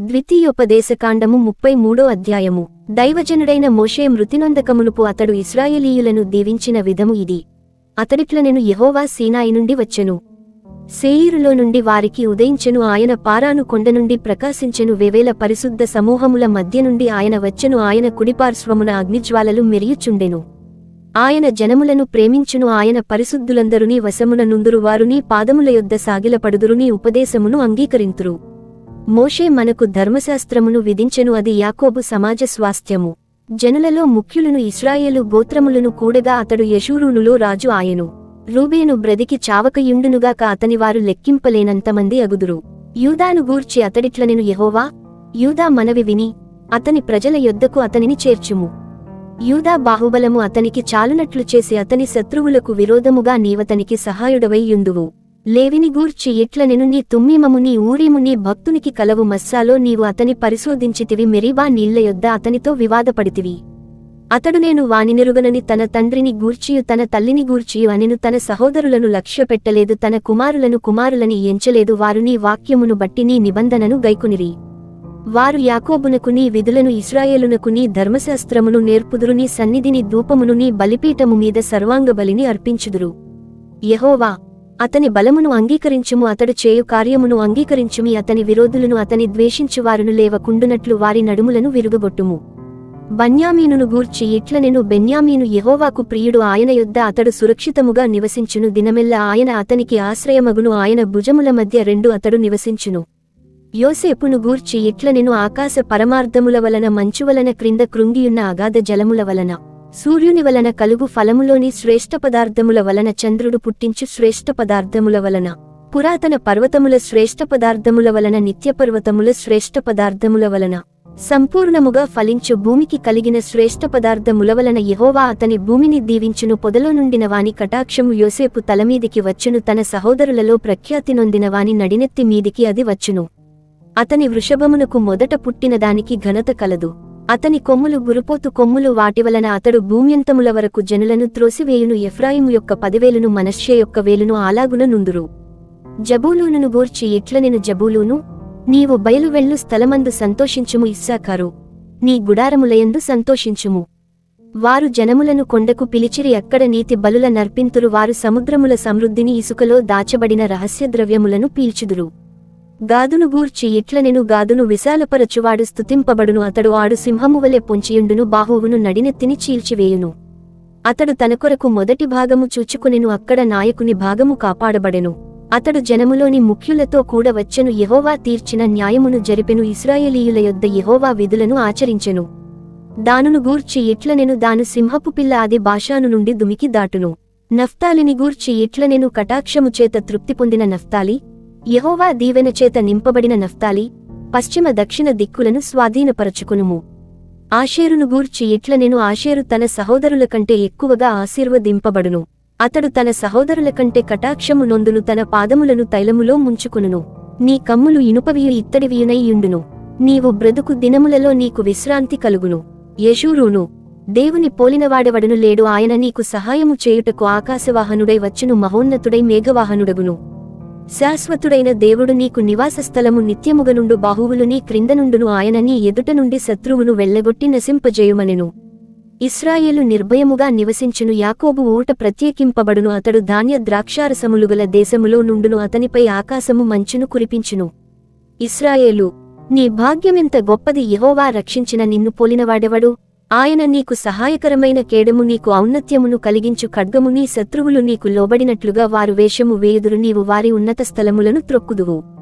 ద్వితీయోపదేశకాండము ముప్పై మూడో అధ్యాయము. దైవజనుడైన మోషే మృతినొందకమునుపు అతడు ఇస్రాయేలీయులను దీవించిన విధము ఇది. అతడిట్ల నేను యహోవా సీనాయి నుండి వచ్చెను. సేయిరులో నుండి వారికి ఉదయించెను ఆయన పారాను కొండ నుండి ప్రకాశించెను. వేవేల పరిశుద్ధ సమూహముల మధ్య నుండి ఆయన వచ్చెను. ఆయన కుడిపార్శ్వమున అగ్నిజ్వాలలు మెరియుచుండెను. ఆయన జనములను ప్రేమించును. ఆయన పరిశుద్ధులందరునీ వశమున నుందురు. వారుని పాదముల యొద్ద సాగిలపడుదురునీ ఉపదేశమును అంగీకరింతురు. మోషే మనకు ధర్మశాస్త్రమును విధించెను అది యాకోబు సమాజ స్వాస్థ్యము. జనులలో ముఖ్యులను ఇస్రాయేలు గోత్రములను కూడగా అతడు యశూరునులో రాజు ఆయను. రూబేను బ్రదికి చావకయుండునుగాక అతనివారు లెక్కింపలేనంతమంది అగుదురు. యూదాను గూర్చి అతడిట్లనెను యెహోవా యూదా మనవి విని అతని ప్రజల యొద్దకు అతనిని చేర్చుము. యూదా బాహుబలము అతనికి చాలునట్లు చేసి అతని శత్రువులకు విరోధముగా నీవతనికి సహాయుడవై యుందువు. లేవిని గూర్చి ఇట్లనెను నీ తుమ్మిమము నీ ఊరీము నీ భక్తునికి కలవు మస్సాలో నీవు అతని పరిశోధించితివి మెరీబా నీళ్ళ యొద్ద అతనితో వివాదపడితివి. అతడు నేను వానినెరుగనని తన తండ్రిని గూర్చియు తన తల్లిని గూర్చియు అనెను తన సహోదరులను లక్ష్యపెట్టలేదు తన కుమారులను కుమారులని ఎంచలేదు వారు నీ వాక్యమును బట్టి నీ నిబంధనను గైకునిరి. వారు యాకోబునకు నీ విధులను ఇస్రాయేలునకు నీ ధర్మశాస్త్రమును నేర్పుదురు నీ సన్నిధిని ధూపమును నీ బలిపీఠము మీద సర్వాంగ బలిని అర్పించుదురు. యెహోవా అతని బలమును అంగీకరించుము అతడు చేయు కార్యమును అంగీకరించుమి అతని విరోధులను అతని ద్వేషించువారును లేవకుండునట్లు వారి నడుములను విరుగగొట్టుము బన్యామీనును గూర్చి ఇట్లనెను బెన్యామీను యహోవాకు ప్రియుడు ఆయన యొద్ద అతడు సురక్షితముగా నివసించును దినమెల్ల ఆయన అతనికి ఆశ్రయమగును ఆయన భుజముల మధ్య రెండు అతడు నివసించును. యోసేపును గూర్చి ఇట్లనెను ఆకాశ పరమార్థముల వలన మంచువలన క్రింద కృంగియున్న అగాధ జలముల వలన. సూర్యుని వలన కలుగు ఫలములోని శ్రేష్ఠ పదార్థముల వలన చంద్రుడు పుట్టించు శ్రేష్ఠ పదార్థముల వలన. పురాతన పర్వతముల శ్రేష్ఠ పదార్థముల వలన నిత్యపర్వతముల శ్రేష్ఠ పదార్థముల వలన. సంపూర్ణముగా ఫలించు భూమికి కలిగిన శ్రేష్ఠ పదార్థముల వలన యహోవా అతని భూమిని దీవించును. పొదలో నుండిన వాని కటాక్షము యోసేపు తలమీదికి వచ్చును. తన సహోదరులలో ప్రఖ్యాతి నొందిన వాని నడినెత్తి మీదికి అది వచ్చును. అతని వృషభమునకు మొదట పుట్టిన దానికి ఘనత కలదు. అతని కొమ్ములు గురుపోతు కొమ్ములు వాటి వలన అతడు భూమ్యంతముల వరకు జనులను త్రోసివేయును ఎఫ్రాయిము యొక్క పదివేలును మనశ్శే యొక్క వేలును అలాగున నుందురు. జబూలూనును గూర్చి ఇట్లనెను జబూలూను? నీవు బయలువెళ్ళు స్థలమందు సంతోషించుము ఇస్సాకారు నీ గుడారములయందు సంతోషించుము. వారు జనములను కొండకు పిలిచిరి అక్కడ నీతి బలుల నర్పింతురు వారు సముద్రముల సమృద్ధిని ఇసుకలో దాచబడిన రహస్య ద్రవ్యములను పీల్చుదురు. గాదును గూర్చి ఇట్లనెను గాదును విశాలపరచువాడు స్తుతింపబడును అతడు ఆడు సింహము వలె పొంచియుండును బాహువును నడినెత్తిని చీల్చివేయును. అతడు తన కొరకు మొదటి భాగము చూచుకునెను అక్కడ నాయకుని భాగము కాపాడబడెను. అతడు జనములోని ముఖ్యులతో కూడా వచ్చెను యెహోవా తీర్చిన న్యాయమును జరిపెను ఇస్రాయేలీయుల యొద్ద యహోవా విధులను ఆచరించెను. దానును గూర్చి ఇట్లనెను దాను సింహపు పిల్ల అది భాషాను నుండి దుమికి దాటును. నఫ్తాలిని గూర్చి ఇట్లనెను కటాక్షము చేత తృప్తి పొందిన నఫ్తాలి యహోవా దీవెన చేత నింపబడిన నఫ్తాలి పశ్చిమ దక్షిణ దిక్కులను స్వాధీనపరచుకునుము. ఆషేరును గూర్చి ఇట్ల నేను ఆషేరు తన సహోదరుల కంటే ఎక్కువగా ఆశీర్వదింపబడును. అతడు తన సహోదరుల కంటే కటాక్షము నొందును తన పాదములను తైలములో ముంచుకునును. నీ కమ్ములు ఇనుపవియు ఇత్తడివియునైయుండును. నీవు బ్రతుకు దినములలో నీకు విశ్రాంతి కలుగును. యశూరును దేవుని పోలినవాడెవడను లేడు ఆయన నీకు సహాయము చేయుటకు ఆకాశవాహనుడై వచ్చును మహోన్నతుడై మేఘవాహనుడగును. శాశ్వతుడైన దేవుడు నీకు నివాసస్థలము నిత్యముగనుండు బాహువులు నీ క్రిందనుండును ఆయన నీ ఎదుట నుండి శత్రువును వెళ్ళగొట్టి నశింపజేయుమనెను. ఇస్రాయేలు నిర్భయముగా నివసించును. యాకోబు ఊట ప్రత్యేకింపబడును. అతడు ధాన్య ద్రాక్షారసములుగల దేశములో నుండును. అతనిపై ఆకాశము మంచును కురిపించును. ఇస్రాయేలు నీ భాగ్యమెంత గొప్పది యహోవా రక్షించిన నిన్ను పోలినవాడెవడు ఆయన నీకు సహాయకరమైన కేడము నీకు ఔన్నత్యమును కలిగించు ఖడ్గము నీ శత్రువులు నీకు లోబడినట్లుగా వారు వేషము వేయుదురు నీవు వారి ఉన్నత స్థలములను త్రొక్కుదువు.